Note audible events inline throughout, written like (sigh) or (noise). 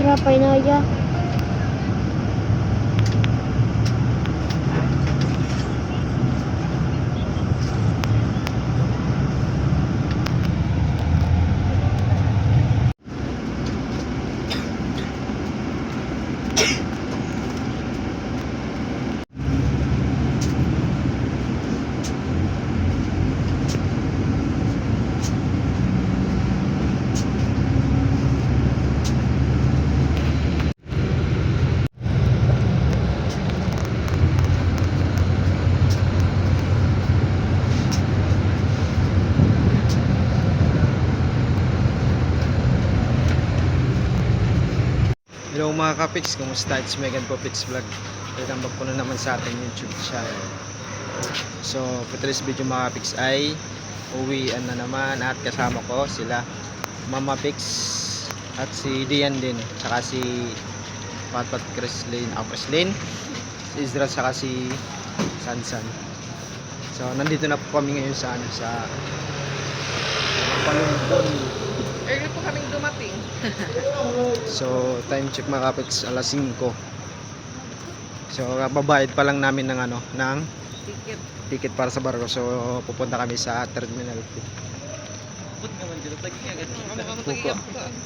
Serapay na mga kapix, kumusta? It's Megan po Pix Vlog. Welcome back po na naman sa ating YouTube channel. So, for today's video mga kapix ay uwian na naman at kasama ko sila Mama Pix at si Dian din. Tsaka si Patpat Chrislyn, ako Chrislyn, si Isra tsaka si Sansan. So, nandito na po kami ngayon sa ano, sa Palumpon. Early po kaming dumating. (laughs) So, time check mga kapits, alas 5. So, babayad pa lang namin ng ano, ng Ticket. ticket para sa barko. So, pupunta kami sa terminal. Put naman dito. Tagi agad.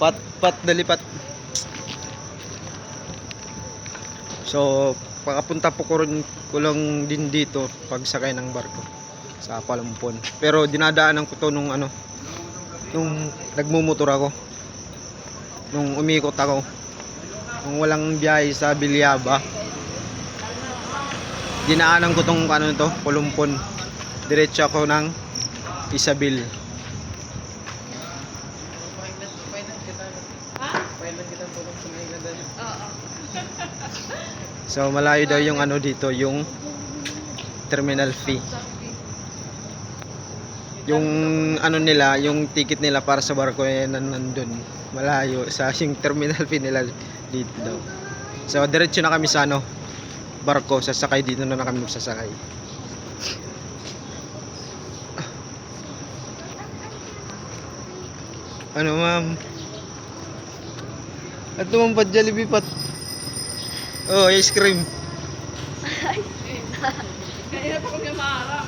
Pat, pat, dalipat. So, pakapunta po ko rin ko lang din dito pag sakay ng barko sa Palumpon. Pero dinadaanan ko to nung ano, nung nagmumotor ako. Nung umikot ako. Nung walang biyahe sa Bilyaba. Dinaanan ko tong ano to, Palumpon. Diretso ako ng Isabel. So malayo daw yung ano dito, yung terminal fee. Yung ano nila, yung ticket nila para sa barko eh nan nandun. Malayo sa yung (laughs) terminal fee nila dito daw. So diretso na kami sa ano, barko, sasakay dito na, na kami magsasakay. (sighs) Ano ma'am? At naman pa Jollibee pat. Oh, ice cream. (laughs) (laughs) Kaya pa kami maharap.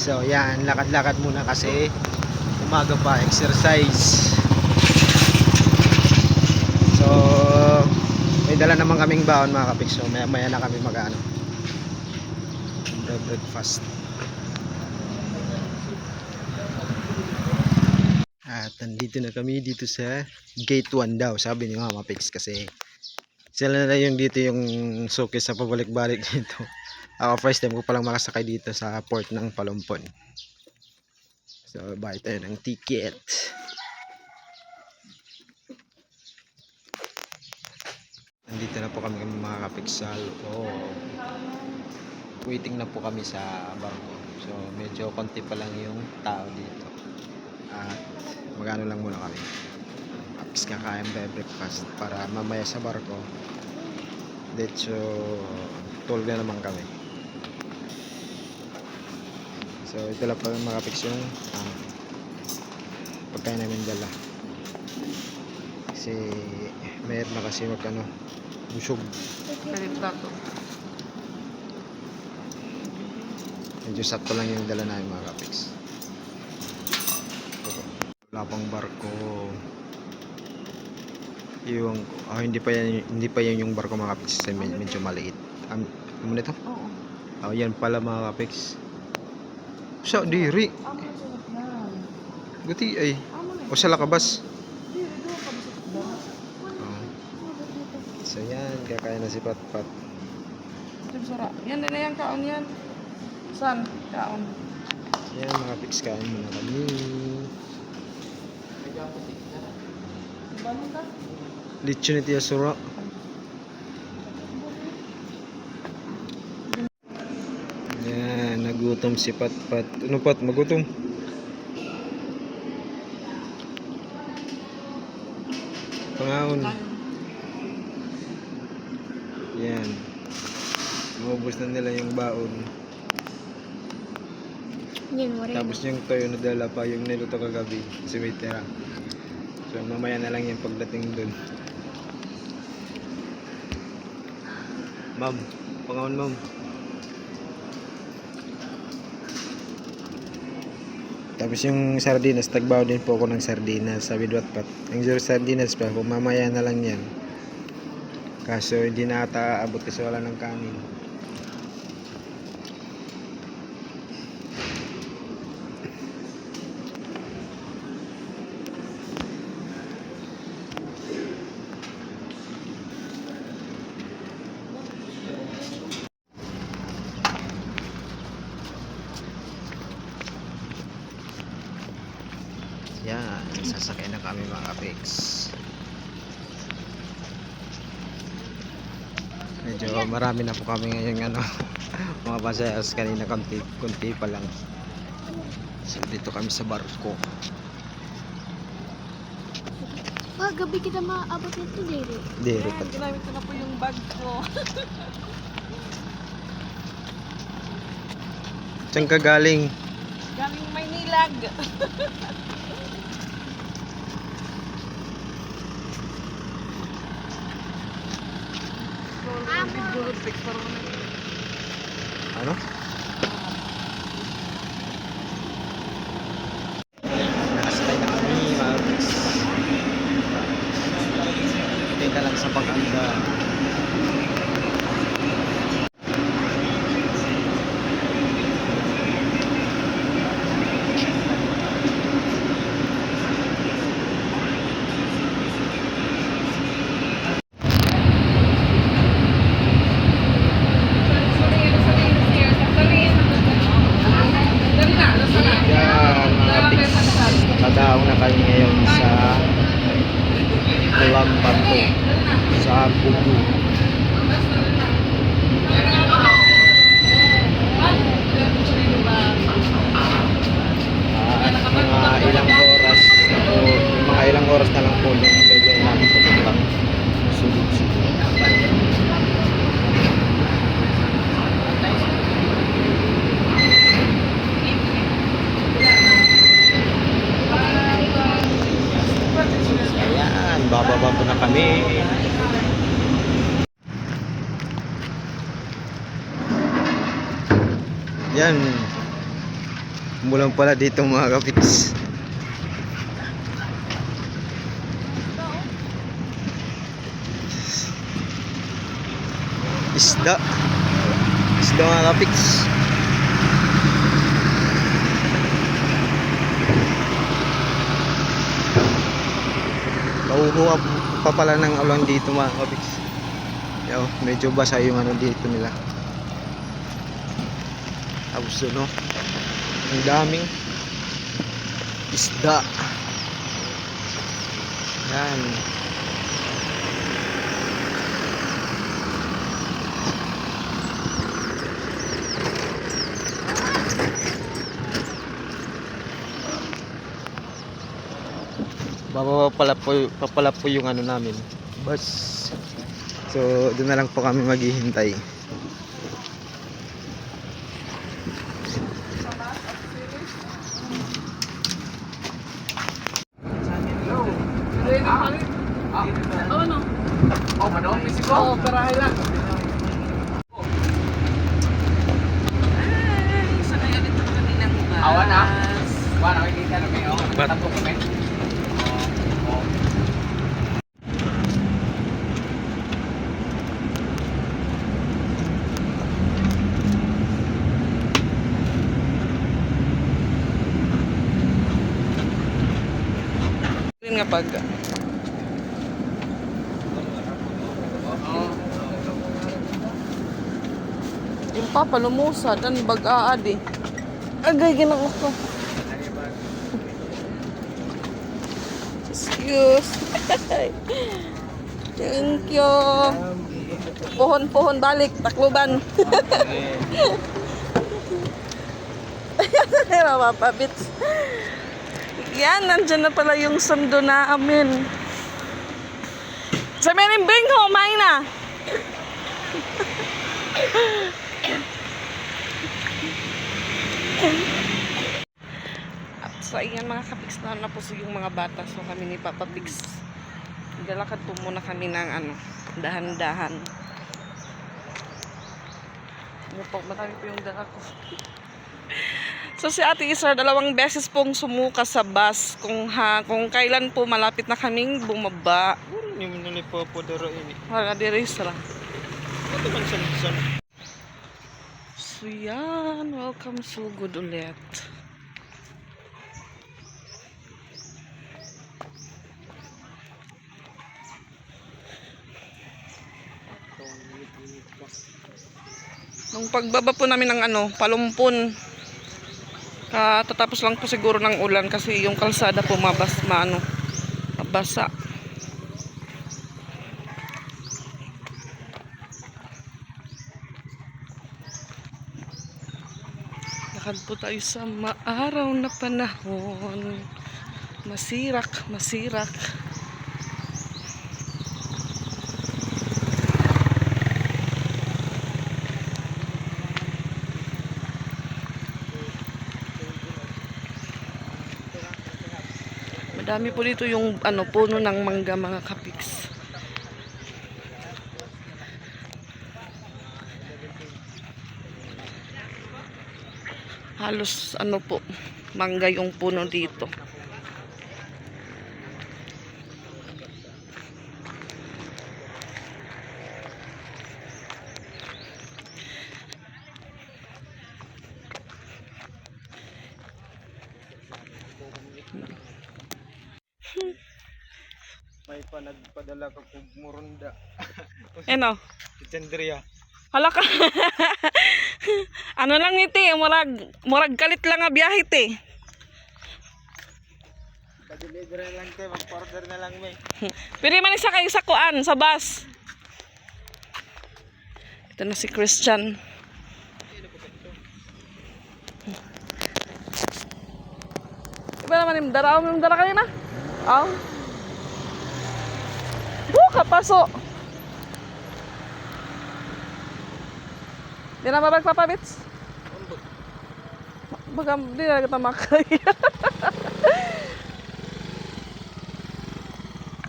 So, yan, lakad-lakad muna kasi umaga pa, exercise. So, may dala naman kaming baon mga kapik. So, maya, maya na kami mag-ano. Breakfast. At nandito na kami dito sa gate 1 daw, sabi ni Mama Pix kasi sila na yung dito yung showcase sa pabalik-balik (laughs) dito. Ako first time ko palang makasakay dito sa port ng Palumpon. So, bayad tayo ng ticket. Nandito na po kami mga kapiksal. Oh. Waiting na po kami sa bangko. So, medyo konti pa lang yung tao dito. At magano lang muna kami. Tapos kakain ba breakfast para mamaya sa barko. Diretso tulog na naman kami. So ito lang pa mga pics yung ah, pagkain namin dala. Kasi mayroon na kasi mag ano, busog. Kalit plato. Medyo sakto lang yung dala namin mga kapiks. Wala pang barko. Yung, ah, hindi pa yan, hindi pa yan yung barko mga kapiks medyo maliit. Um, ano mo nito? Oo. Oh, yan pala mga kapiks. Sa diri. Guti ay. O sa lakabas. Oh. So yan, kakain na si Patpat. Ito sarap. Yan na yan, kaon yan. San? Kaon. Yan mga pics, kain muna kami. Lechon ni Tia Sura. Yan, nagutom si Patpat. Ano Pat, magutom? Pangaon. Yan. Maubos na nila yung baon. Yan. Tapos yung toyo na dala pa yung niluto kagabi. Si Waitera. So mamaya na lang yung pagdating dun. Ma'am, pangawan ma'am. Tapos yung sardinas, tagbaw din po ako ng sardinas sa Bidwatpat. Ang zero sardinas pa po, mamaya na lang yan. Kaso hindi na ata abot kasi wala ng kanin. Yan, sasakay na kami mga kapiks. Medyo marami na po kami ngayon ano, (laughs) mga pasayas kanina konti, konti pa lang. So dito kami sa barko. Ah, gabi kita maabot nito, Dere. Dere pa. Ginamit ko na po yung bag ko. Saan ka galing? Galing Maynilag. (laughs) Ano? Nakasakay na kami mga kapiks. Teka lang sa pag-anda. Yan, mga pics. Tadaw na kami ngayon sa Kulambato sa Bugu. Ah, At mga ilang oras na po, mga ilang oras na lang po yung bibigay namin papuntang sulod-sulod. Ayan, bababa kami. Yan. Mulang pala dito mga kapits. Isda. Isda mga kapits. Nauhuha pa pala ng ulan dito mga kapits. Yo, medyo basa yung ano dito nila. Tapos no, ang daming isda. Yan. Bababa pala po, pa pala po yung ano namin. Bus. So, doon na lang po kami maghihintay. Oo, no? Oh, manong Mexico? Oo, perahay lang. Ay, sanay ulit ang kanilang bus. Awan na? Wala, nakikita na kayo. Ba't? Tatlo kami. Yun nga pag... Yung papa lumusad, ang bag-aad eh. Agay, ginako ko. Excuse. Thank you. Pohon-pohon balik, takluban. (laughs) Mama Pabits. Yan, nandyan na pala yung sundo namin. Sa Merimbing, humay na. At So, ayan mga kapiks na na yung mga bata. So, kami ni Papa Pigs. Galakad po muna kami ng ano, dahan-dahan. Ano po, marami po yung dala ko. So si Ate Isra dalawang beses pong sumuka sa bus kung ha kung kailan po malapit na kaming bumaba. Hindi mo na po po daro ini. Wala di Isra. Ito man sa So yan, welcome so good ulit. Nung pagbaba po namin ng ano, palumpon, katatapos lang po siguro ng ulan kasi yung kalsada po mabas, maano, mabasa. Lakad po tayo sa maaraw na panahon. Masirak, masirak. Madami po dito yung ano puno ng mangga mga kapiks. Halos ano po, mangga yung puno dito. May pa nagpadala ka kog murunda. (laughs) Ano? Chandria. Hala ka. (laughs) ano lang niti, murag, murag kalit lang nga biyahe te. Pa-deliver na lang tayo, mag-order na lang may. (laughs) Pili man isa kayo sa kuan, sa bus. Ito na si Christian. Iba naman yung dara, yung dara kanina. Aw. Buka, paso. Di na ba magpapabits? Baga, di na kita makaya. (laughs)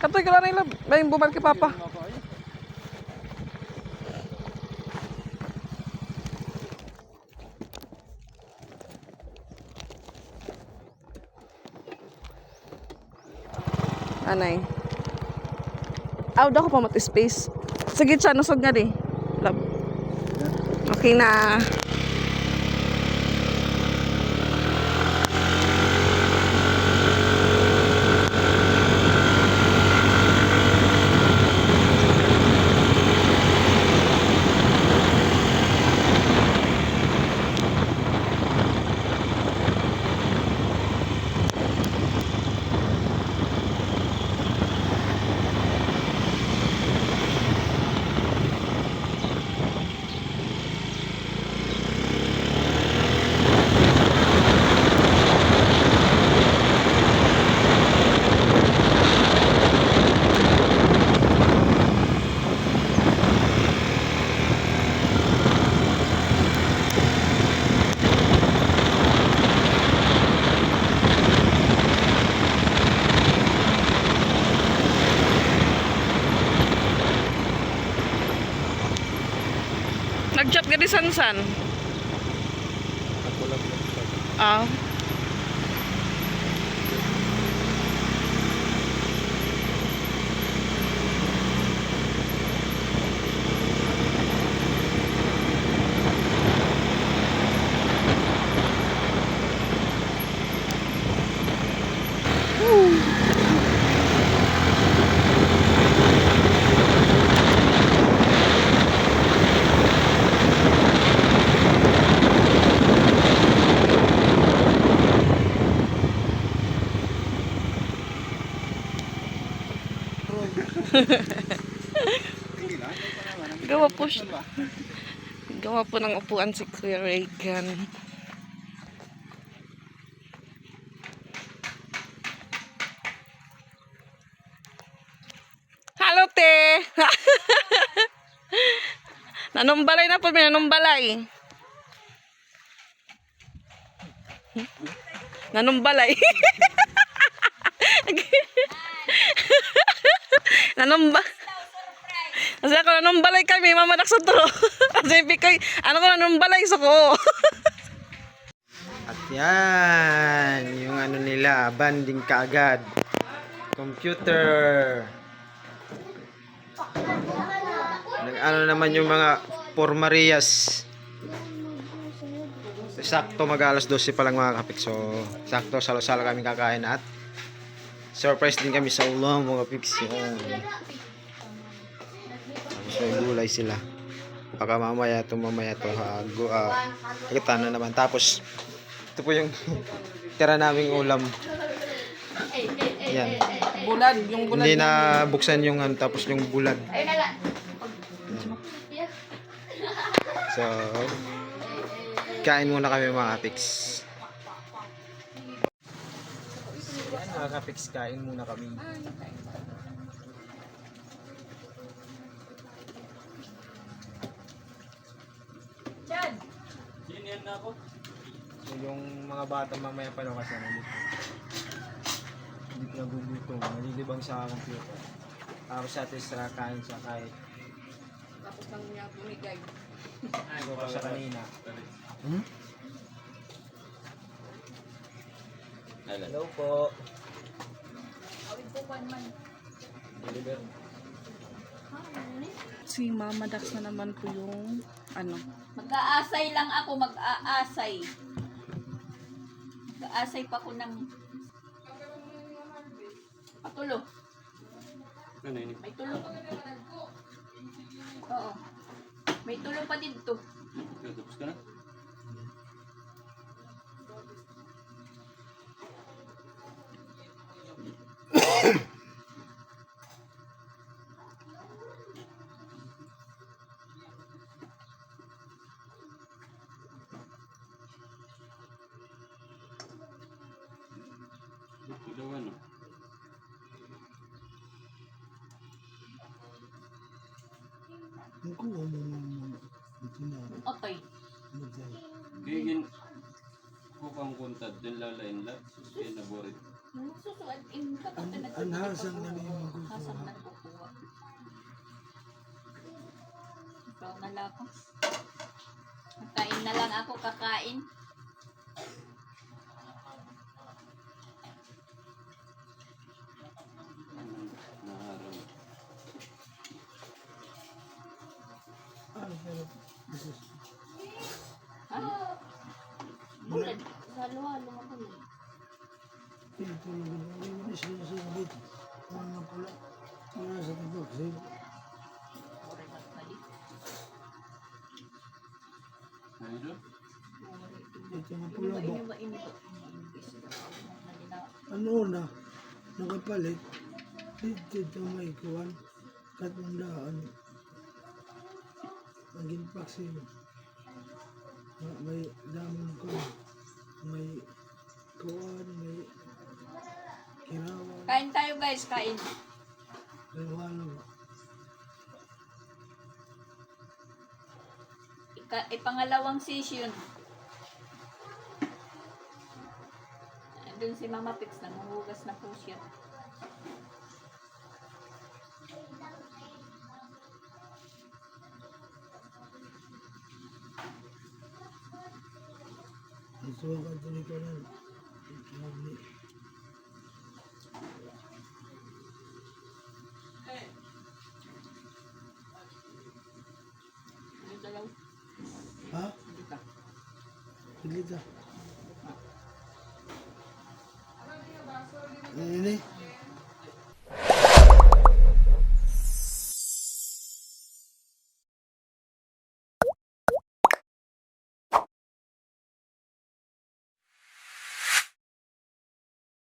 Katoy ka lang nila. May bumal kay Papa. Anay. Aw, daw ko pa mat space. Sige, siya, nusog nga di. Love. Okay na. Nag-chat ka po siya. Gawa po ng upuan si Kuya Reagan. Hello, te! (laughs) nanumbalay na po, may nanumbalay. Nanumbalay. (laughs) Nanumba. Kasi ako nanumbalay kami, mamadak sa turo. (laughs) Kasi pikay, ano ko nanumbalay sa ko. (laughs) At yan, yung ano nila, banding kaagad. Computer. Nag-ano naman yung mga Formarias. Sakto mag alas 12 pa lang mga kapik. So, sakto salo-salo kami kakain at surprise din kami sa ulam mga pics. Yun. May gulay sila. Baka mamaya to mamaya to ha, gu, uh, na naman. Tapos ito po yung (laughs) tira naming ulam. Yan. Bulad, yung bulad. Hindi na buksan yung ano, tapos yung bulad. Yan. So, kain muna kami mga kapiks. Yan mga kapiks, kain muna kami. So, yung mga bata mamaya pa daw kasi nandito. Hindi ko nagugutom. Nalilibang sa computer. Tapos sa atin sa kain siya kahit Tapos nang niya bumigay. Ano ko siya kanina. Hello po. Deliver. Si Mama Dax na naman po yung ano. Mag-aasay lang ako, mag-aasay. Mag-aasay pa ko ng patulo. May tulo. Oo. May tulo pa dito. Otoy. Gigin ko kang kuntad, din lalain lang, susiyan na borit. Ka pa Anhasang na niyo Hasang na kukuha. Ikaw na lang ako. Kain na lang ako, kakain. Ha? Bulad. Halo-halo nga bulad. Ore magmali. Ayun, Iniba, iniba, iniba. ano na, nakapalit, dito may kuwan, katundaan, naging. Ma- May daming kuwan, may kuwan, may kirawan, Kain tayo guys, kain. may walo. Ika, ipangalawang session. Doon si Mama Pix, nanguhugas na po siya. Ito ang katuloy ko lang. Magni. Dito